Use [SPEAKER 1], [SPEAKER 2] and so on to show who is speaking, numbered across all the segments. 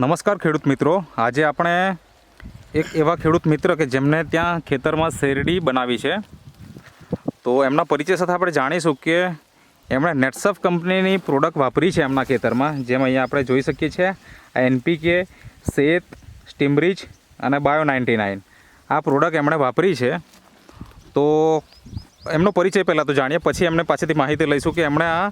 [SPEAKER 1] નમસ્કાર ખેડૂત મિત્રો. આજે આપણે એક એવા ખેડૂત મિત્ર કે જેમને ત્યાં ખેતરમાં શેરડી બનાવી છે. તો એમના પરિચય સાથે આપણે જાણીશું કે એમણે નેટસફ કંપનીની પ્રોડક્ટ વાપરી છે એમના ખેતરમાં. જેમ અહીંયા આપણે જોઈ શકીએ છીએ, આ એનપીકે શેત સ્ટીમરીચ અને બાયો નાઇન્ટી નાઇન. આ પ્રોડક્ટ એમણે વાપરી છે. તો એમનો પરિચય પહેલાં તો જાણીએ, પછી એમને પાસેથી માહિતી લઈશું કે એમણે આ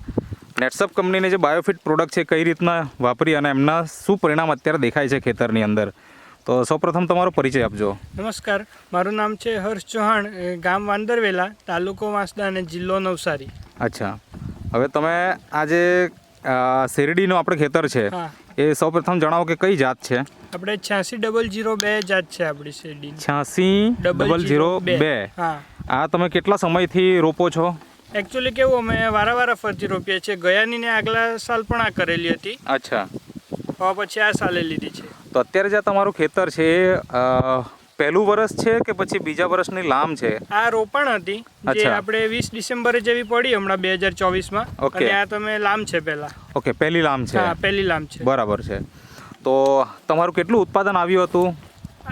[SPEAKER 1] નેટસપ કંપનીની જે બાયોફિટ પ્રોડક્ટ છે કઈ રીતના વાપરી અને એમના શું પરિણામ અત્યારે દેખાય છે ખેતરની અંદર? તો સૌપ્રથમ તમારો પરિચય આપજો.
[SPEAKER 2] નમસ્કાર. મારું નામ છે હર્ષ ચૌહાણ ગામ વાંદરવેલા તાલુકો વાંસદા અને જિલ્લો નવસારી.
[SPEAKER 1] અચ્છા. હવે તમે આજે શેરડીનું આપણે ખેતર છે એ સૌપ્રથમ જણાવો કે કઈ જાત છે?
[SPEAKER 2] આપણે છ્યાસી ડબલ જીરો બે જાત છે આપણી શેરડી
[SPEAKER 1] છ્યાસી ડબલ જીરો બે. આ તમે કેટલા સમયથી રોપો છો?
[SPEAKER 2] એકચ્યુઅલી કેવું અમે વારા વારા ફરતી રોપીએ છીએ. ગયાની ને આગલા સાલ પણ આ કરેલી હતી.
[SPEAKER 1] અચ્છા.
[SPEAKER 2] હવે પછી આ સાલે લીધી છે.
[SPEAKER 1] તો અત્યારે જે તમારું ખેતર છે પહેલું વર્ષ છે કે પછી બીજા વર્ષની લામ છે?
[SPEAKER 2] આ રોપણ હતી જે આપણે વીસ ડિસેમ્બરે જેવી પડી હમણાં બે હજાર ચોવીસમાં. અને આ તમે લામ છે પહેલા.
[SPEAKER 1] ઓકે પહેલી લામ છે.
[SPEAKER 2] હા પહેલી લામ છે.
[SPEAKER 1] બરાબર છે. તો તમારું કેટલું ઉત્પાદન આવ્યું હતું?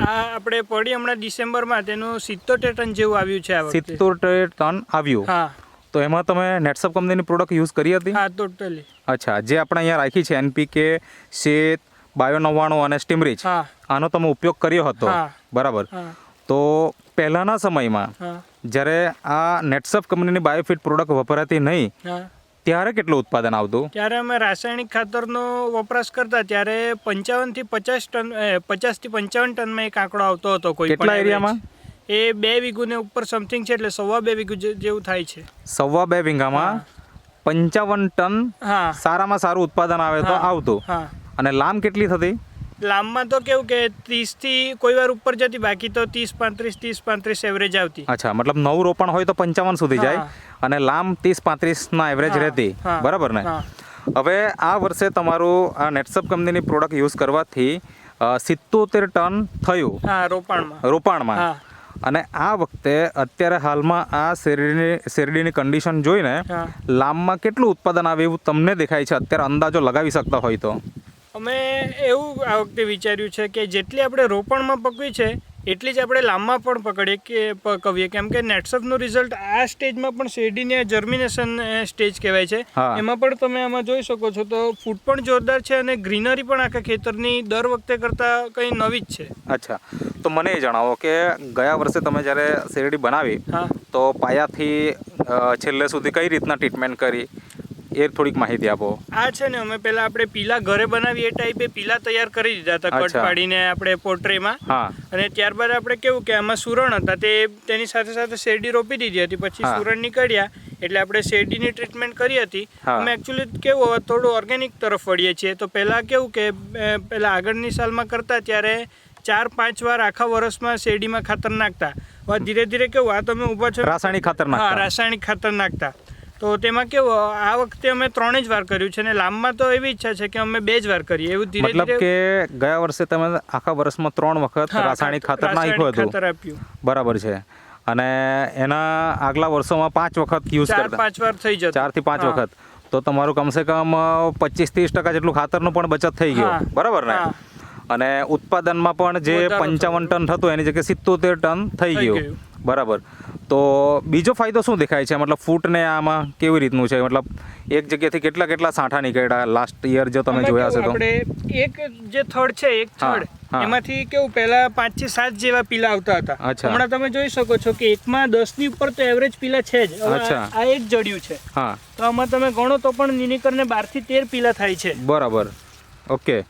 [SPEAKER 2] આ આપણે પડી હમણાં ડિસેમ્બરમાં તેનું સિત્તોતેર ટન જેવું આવ્યું છે
[SPEAKER 1] સિત્તોતેર ટન આવ્યું.
[SPEAKER 2] હા.
[SPEAKER 1] તો એમાં તમે નેટસપ કંપનીની પ્રોડક્ટ યુઝ કરી હતી?
[SPEAKER 2] હા ટોટલી
[SPEAKER 1] અચ્છા જે આપણે અહીંયા રાખી છે એનપીકે શેત બાયો નવ્વાણું અને સ્ટીમરીચ આનો તમે ઉપયોગ કર્યો હતો? બરાબર. તો પહેલાના સમયમાં જ્યારે આ નેટસપ કંપનીની બાયોફિટ પ્રોડક્ટ વપરાતી નહીં ત્યારે કેટલું ઉત્પાદન આવતું?
[SPEAKER 2] ત્યારે અમે રાસાયણિક ખાતરનો વપરાશ કરતા ત્યારે પંચાવનથી પચાસ ટન પચાસથી પંચાવન ટનમાં એક આંકડો આવતો હતો કોઈ
[SPEAKER 1] કેટલા એરિયામાં?
[SPEAKER 2] એ બે વીઘુને ઉપર સમથિંગ છે એટલે સવા બે વીઘુ જેવું થાય છે.
[SPEAKER 1] સવા બે વીઘામાં પંચાવન ટન
[SPEAKER 2] હા.
[SPEAKER 1] સારામાં સારું ઉત્પાદન આવે તો આવતું. અને લામ કેટલી થતી?
[SPEAKER 2] લાંબમાં તો કેવું કે ત્રીસથી કોઈ વાર ઉપર જતી બાકી તો ત્રીસ પાંત્રીસ ત્રીસ પાંત્રીસ એવરેજ આવતી.
[SPEAKER 1] અચ્છા મતલબ નવું રોપણ હોય તો પંચાવન સુધી જાય અને લાંબ ત્રીસ પાંત્રીસના એવરેજ રહેતી. બરાબર ને? હવે આ વર્ષે તમારું આ નેટસપ કંપનીની પ્રોડક્ટ યુઝ કરવાથી સિત્તોતેર ટન થયું.
[SPEAKER 2] રોપાણમાં.
[SPEAKER 1] રોપાણમાં. અને આ વખતે અત્યારે હાલમાં આ શેરડીની શેરડીની કન્ડિશન જોઈને લાંબમાં કેટલું ઉત્પાદન આવે એવું તમને દેખાય છે? અત્યારે અંદાજો લગાવી શકતા હોય તો.
[SPEAKER 2] અમે એવું આ વખતે વિચાર્યું છે કે જેટલી આપણે રોપણમાં પકવી છે એટલી જ આપણે લાંબા પણ પકડીએ કે પકવીએ કેમ કે નેટસપનું રિઝલ્ટ આ સ્ટેજમાં પણ શેરડીને જર્મિનેશન સ્ટેજ કહેવાય છે. એમાં પણ તમે આમાં જોઈ શકો છો તો ફૂટ પણ જોરદાર છે અને ગ્રીનરી પણ આખા ખેતરની દર વખતે કરતાં કંઈ નવી જ છે.
[SPEAKER 1] અચ્છા. તો મને એ જણાવો કે ગયા વર્ષે તમે જ્યારે શેરડી બનાવી તો પાયાથી છેલ્લે સુધી કઈ રીતના ટ્રીટમેન્ટ કરી? એ થોડીક માહિતી આપો.
[SPEAKER 2] આ છે ને અમે પેલા આપણે પીલા ઘરે બનાવી એ ટાઈપે પીલા તૈયાર કરી દીધા હતા કટ પાડીને આપણે પોટ્રેમાં. અને ત્યારબાદ આપણે કેવું કે આમાં સુરણ હતા તે તેની સાથે સાથે શેરડી રોપી દીધી હતી. પછી સુરણ નીકળ્યા એટલે આપણે શેરડીની ટ્રીટમેન્ટ કરી હતી. અમે એકચ્યુઅલી કેવું હવે થોડું ઓર્ગેનિક તરફ વળીએ છીએ. તો પહેલાં કેવું કે પહેલાં પહેલા આગળની સાલમાં કરતા ત્યારે ચાર પાંચ વાર આખા વર્ષમાં શેરડીમાં ખાતર નાખતા. હવે ધીરે ધીરે કેવું આ તમે ઊભા છો.
[SPEAKER 1] રાસાયણિક ખાતર
[SPEAKER 2] હા રાસાયણિક ખાતર નાખતા. તો તેમાં કેવું આ વખતે અમે ત્રણે જ વાર કર્યું છે અને લાંબમાં તો એવી ઈચ્છા છે કે અમે બે જ વાર કરીએ. એવું ધીરે
[SPEAKER 1] મતલબ કે ગયા વર્ષે તમે આખા વર્ષમાં ત્રણ વખત રાસાયણિક ખાતર નાખ્યું હતું.
[SPEAKER 2] ખાતર આપ્યું.
[SPEAKER 1] બરાબર છે. અને એના આગલા વર્ષોમાં પાંચ વખત યુઝ કરતા.
[SPEAKER 2] પાંચ વાર થઈ જતો.
[SPEAKER 1] ચારથી પાંચ વખત. તો તમારું કમસે કમ પચીસ ત્રીસ ટકા જેટલું ખાતરનું પણ બચત થઈ ગયું. બરાબર ને? અને ઉત્પાદનમાં પણ જે પંચાવન ટન થતું એની જગ્યાએ સિત્તોતેર ટન થઈ ગયું. બરાબર. તો બીજો ફાયદો શું દેખાય છે? મતલબ ફૂટને આમાં કેવી રીતનું છે? મતલબ એક જગ્યાએથી કેટલા કેટલા સાંઠા નીકળ્યા લાસ્ટ યર જો તમે જોયા હશે તો?
[SPEAKER 2] એક જે થડ છે એક થડ એમાંથી કેવું પહેલા પાંચથી સાત જેવા પીલા આવતા હતા. હમણાં તમે જોઈ શકો છો કે એકમાં દસની ઉપર તો એવરેજ પીલા છે જ. આ- એક જડ્યું છે.
[SPEAKER 1] હા.
[SPEAKER 2] તો આમાં તમે ગણો તો પણ નિનિકરને બારથી તેર પીલા થાય છે.
[SPEAKER 1] બરાબર. ઓકે.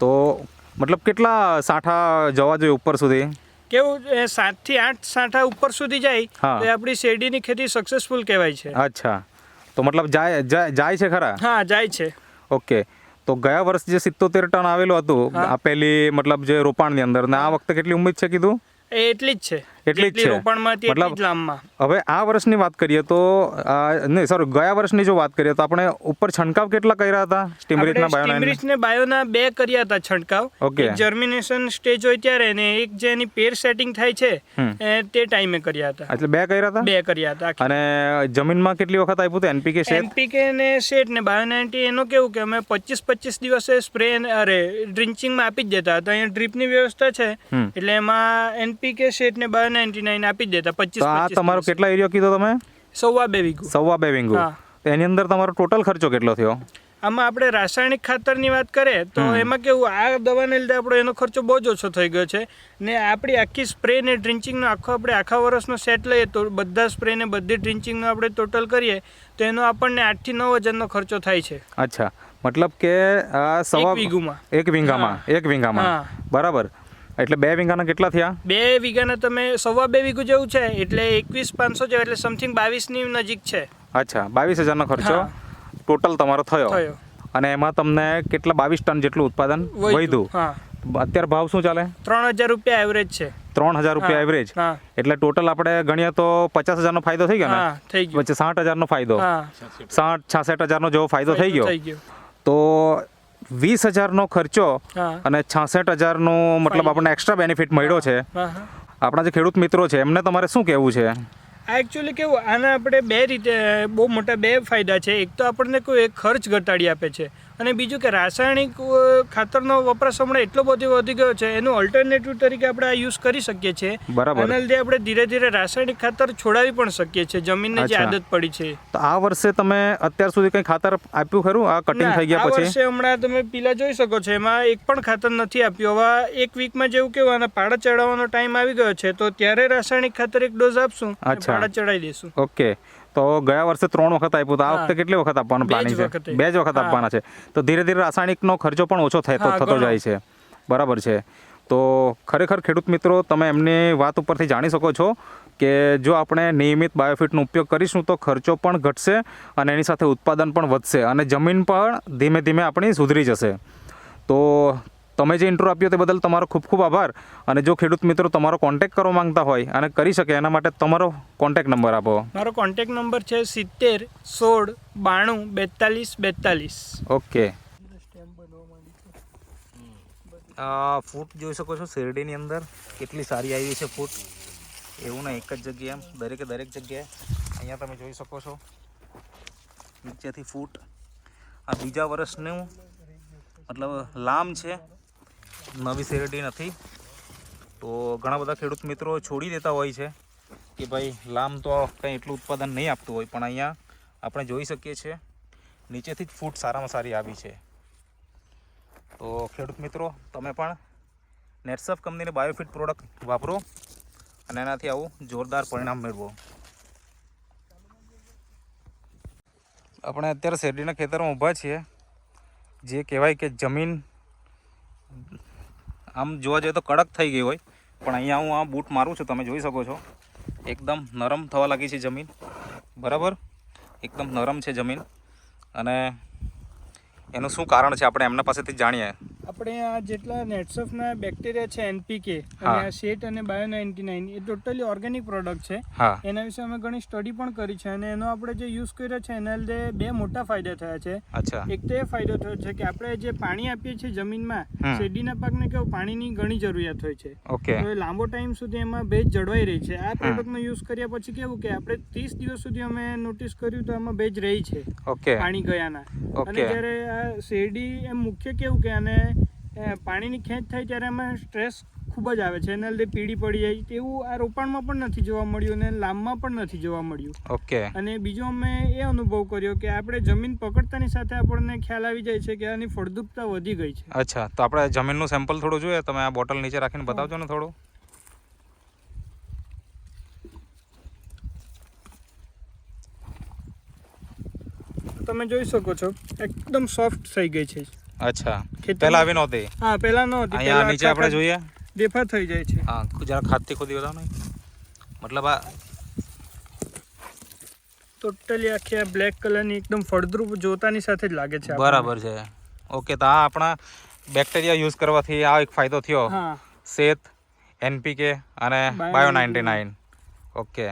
[SPEAKER 1] તો મતલબ કેટલા સાંઠા જવા જોઈએ ઉપર સુધી?
[SPEAKER 2] કેવું સાતથી આઠ સાંઠા ઉપર સુધી જાય. તો આપણી શેરડીની ખેતી સક્સેસફુલ કહેવાય છે.
[SPEAKER 1] અચ્છા. તો મતલબ જાય જાય છે ખરા?
[SPEAKER 2] હા જાય છે.
[SPEAKER 1] ઓકે. તો ગયા વર્ષ જે સિત્તોતેર ટન આવેલું હતું આપેલી મતલબ જે રોપાણની અંદર ને આ વખતે કેટલી ઉમ્મીદ છે કીધું?
[SPEAKER 2] એ એટલી જ છે.
[SPEAKER 1] એટલી જ છે? મતલબ
[SPEAKER 2] લાંબમાં.
[SPEAKER 1] હવે આ વર્ષની વાત કરીએ તો નહીં સોરી ગયા વર્ષની જો વાત કરીએ તો આપણે ઉપર છંટકાવ કેટલા કર્યા હતા? સ્ટીમરીચના બાયોના
[SPEAKER 2] સ્ટીમરીચ ને બાયોના બે કર્યા હતા છંટકાવ. ઓકે. જર્મિનેશન સ્ટેજ હોય ત્યારે ને એક જે એની પેર સેટિંગ થાય છે એ તે ટાઈમે કર્યા હતા.
[SPEAKER 1] એટલે બે કર્યા હતા?
[SPEAKER 2] બે કર્યા હતા
[SPEAKER 1] અને જમીનમાં કેટલી વખત આપ્યું હતું? એનપીકે શેટ
[SPEAKER 2] એનપીકે ને શેટ ને બાયોનાઇન્ટી એનું કેવું કે અમે પચીસ પચીસ દિવસે સ્પ્રે અરે ડ્રિન્ચિંગમાં આપી જ દેતા હતા. અહીંયા ડ્રીપની વ્યવસ્થા છે. એટલે એમાં એનપીકે શેટ ને બાયોનાઇન્ટી નાઇન આપી દેતા પચીસ
[SPEAKER 1] આ તમારો કેટલા એરિયો કીધો તમે?
[SPEAKER 2] સવા બે વીઘું.
[SPEAKER 1] સવા બે વિંગુ એની અંદર તમારો ટોટલ ખર્ચો કેટલો થયો?
[SPEAKER 2] આમાં આપણે રાસાયણિક ખાતરની વાત કરીએ તો એમાં કેવું આ દવાને લીધે આપણો એનો ખર્ચો બહુ જ ઓછો થઈ ગયો છે. ને આપણી આખી સ્પ્રે ને ડ્રિન્ચિંગનો આખો આપણે આખા વર્ષનો સેટ લઈએ તો બધા સ્પ્રે ને બધી ડ્રિન્ચિંગનો આપણે ટોટલ કરીએ તો એનો આપણને આઠથી નવ હજારનો ખર્ચો થાય છે.
[SPEAKER 1] અચ્છા. મતલબ કે આ સવા
[SPEAKER 2] વીઘુમાં.
[SPEAKER 1] એક વીંગામાં એક વીંગામાં બરાબર. એટલે બે વીઘાના કેટલા થયા?
[SPEAKER 2] બે વીઘાના તમે સવા બે વીઘું જેવું છે એટલે એકવીસ પાંચસો જેવા એટલે સમથિંગ બાવીસની નજીક છે.
[SPEAKER 1] અચ્છા બાવીસ હજારનો ખર્ચો? ટોટલ તમારો થયો? અને એમાં તમને કેટલા બાવીસ ટન જેટલું ઉત્પાદન
[SPEAKER 2] વધ્યું.
[SPEAKER 1] અત્યારે ભાવ શું ચાલે?
[SPEAKER 2] ત્રણ હજાર રૂપિયા એવરેજ છે.
[SPEAKER 1] ત્રણ હજાર રૂપિયા એવરેજ એટલે ટોટલ આપણે ગણીએ તો પચાસ હજારનો ફાયદો થઈ ગયો ને?
[SPEAKER 2] હા થઈ ગયું.
[SPEAKER 1] વચ્ચે સાઠ હજારનો ફાયદો. સાઠ છાસઠ હજારનો જેવો ફાયદો થઈ ગયો. તો વીસ હજારનો ખર્ચો અને છાસઠ હજારનો મતલબ આપણને એક્સ્ટ્રા બેનિફિટ મળ્યો છે. આપણા જે ખેડૂત મિત્રો છે એમને તમારે શું કહેવું છે?
[SPEAKER 2] આ એકચ્યુઅલી કેવું આના આપણે બે રીતે બહુ મોટા બે ફાયદા છે. એક તો આપણને કોઈ એક ખર્ચ ઘટાડી આપે છે. અને બીજું કે રાસાયણિક ખાતરનો વપરાશ હમણાં એટલો બધો વધી ગયો છે એનું ઓલ્ટરનેટિવ તરીકે આપણે આ યુઝ કરી શકીએ છીએ.
[SPEAKER 1] બરાબર.
[SPEAKER 2] એના લીધે આપણે ધીરે ધીરે રાસાયણિક ખાતર છોડાવી પણ શકીએ છીએ જમીનને જે આદત પડી છે.
[SPEAKER 1] તો આ વર્ષે તમે અત્યાર સુધી કંઈ ખાતર આપ્યું ખરું? આ કટિંગ થઈ ગયા
[SPEAKER 2] આ વર્ષે હમણાં તમે પીલા જોઈ શકો છો એમાં એક પણ ખાતર નથી આપ્યું. હવે એક વીકમાં જેવું કેવું અને પાડા ચડાવવાનો ટાઈમ આવી ગયો છે તો ત્યારે રાસાયણિક ખાતર એક ડોઝ આપશું પાડા ચડાવી દઈશું
[SPEAKER 1] ઓકે તો ગયા વર્ષે ત્રણ વખત આપ્યું તો આ વખતે કેટલી વખત આપવાનું પ્લાનિંગ છે? બે જ વખત આપવાના છે. તો ધીરે ધીરે રાસાયણિકનો ખર્ચો પણ ઓછો થતો થતો જાય છે. બરાબર છે. તો ખરેખર ખેડૂત મિત્રો તમે એમની વાત ઉપરથી જાણી શકો છો કે જો આપણે નિયમિત બાયોફિટનો ઉપયોગ કરીશું તો ખર્ચો પણ ઘટશે અને એની સાથે ઉત્પાદન પણ વધશે અને જમીન પણ ધીમે ધીમે આપણી સુધરી જશે. તો તમે જે ઇન્ટ્રો આપ્યો તે બદલ તમારો ખૂબ ખૂબ આભાર. અને જો ખેડૂત મિત્રો તમારો કોન્ટેક્ટ કરવા માંગતા હોય અને કરી શકે એના માટે તમારો કોન્ટેક્ટ નંબર આપો.
[SPEAKER 2] મારો કોન્ટેક નંબર છે સિત્તેર સોળ બાણું બેતાલીસ બેતાલીસ.
[SPEAKER 1] ઓકે. ફૂટ જોઈ શકો છો શેરડીની અંદર. કેટલી સારી આવી છે ફૂટ. એવું ના એક જ જગ્યાએ એમ. દરેકે દરેક જગ્યાએ. અહીંયા તમે જોઈ શકો છો. નીચેથી ફૂટ. આ બીજા વર્ષનું મતલબ લામ છે. નવી શેરડી નથી. તો ઘણા બધા ખેડૂત મિત્રો છોડી દેતા હોય છે કે ભાઈ, લામ તો કંઈ એટલું ઉત્પાદન નહીં આપતું હોય, પણ અહીંયા આપણે જોઈ શકીએ છીએ, નીચેથી જ ફૂટ સારામાં સારી આવી છે. તો ખેડૂત મિત્રો, તમે પણ નેટસફ કંપનીની બાયોફિટ પ્રોડક્ટ વાપરો અને એનાથી આવું જોરદાર પરિણામ મેળવો. આપણે અત્યારે શેરડીના ખેતરમાં ઊભા છીએ. જે કહેવાય કે જમીન આમ જોવા જઈએ તો કડક થઈ ગઈ હોય, પણ અહીંયા હું આ બૂટ મારું છું, તમે જોઈ શકો છો. એકદમ નરમ થવા લાગી છે જમીન. બરાબર? એકદમ નરમ છે જમીન. અને એનું શું કારણ છે, આપણે એમના પાસેથી જાણીએ.
[SPEAKER 2] આપણે આ જેટલા નેટસફના બેક્ટેરિયા છે એનપીકે. અને આ શેટ અને બાયો નાઇન્ટી નાઇન એ ટોટલી ઓર્ગેનિક પ્રોડક્ટ છે. એના વિશે અમે ઘણી સ્ટડી પણ કરી છે અને એનો આપણે જે યુઝ કર્યો છે એના લીધે બે મોટા ફાયદા થયા છે. એક તો એ ફાયદો થયો છે કે આપણે જે પાણી આપીએ છીએ જમીનમાં શેરડીના પાકને કેવું પાણીની ઘણી જરૂરિયાત હોય છે.
[SPEAKER 1] ઓકે.
[SPEAKER 2] તો લાંબો ટાઈમ સુધી એમાં ભેજ જળવાઈ રહી છે. આ પ્રોડક્ટનો યુઝ કર્યા પછી કેવું કે આપણે ત્રીસ દિવસ સુધી અમે નોટિસ કર્યું તો આમાં ભેજ રહી છે.
[SPEAKER 1] ઓકે.
[SPEAKER 2] પાણી ગયાના. અને જ્યારે આ શેરડી એમ મુખ્ય કેવું કે આને અ, પાણીની ખેંચ થાય ત્યારે એમાં સ્ટ્રેસ ખૂબ જ આવે છે. એના લીધે પીળી પડી જાય તેવું આ રોપાણમાં પણ નથી જોવા મળ્યું અને લાંબમાં પણ નથી જોવા મળ્યું.
[SPEAKER 1] ઓકે.
[SPEAKER 2] અને બીજો અમે એ અનુભવ કર્યો કે આપણે જમીન પકડતાની સાથે આપણને ખ્યાલ આવી જાય છે કે આની ફળદ્રુપતા વધી ગઈ છે.
[SPEAKER 1] અચ્છા તો આપણે જમીનનું સેમ્પલ થોડું જોઈએ. તમે આ બોટલ નીચે રાખીને બતાવજો ને થોડું.
[SPEAKER 2] તમે જોઈ શકો છો એકદમ સોફ્ટ થઈ ગઈ છે.
[SPEAKER 1] અચ્છા. પહેલા આવી નહોતી?
[SPEAKER 2] હા પહેલા નહોતી.
[SPEAKER 1] અહીંયા નીચે આપણે જોઈએ?
[SPEAKER 2] દેફા થઈ જાય છે.
[SPEAKER 1] હા જરા ખાતથી ખોદી બતાવો ને મતલબ આ
[SPEAKER 2] ટોટલી આખી આ બ્લેક કલરની એકદમ ફળદ્રુપ જોતાની સાથે જ લાગે છે
[SPEAKER 1] બરાબર છે. ઓકે તો આ આપણા બેક્ટેરિયા યુઝ કરવાથી આ એક ફાયદો થયો.
[SPEAKER 2] હા.
[SPEAKER 1] શેત એનપીકે અને બાયો નાઇન્ટી નાઇન ઓકે.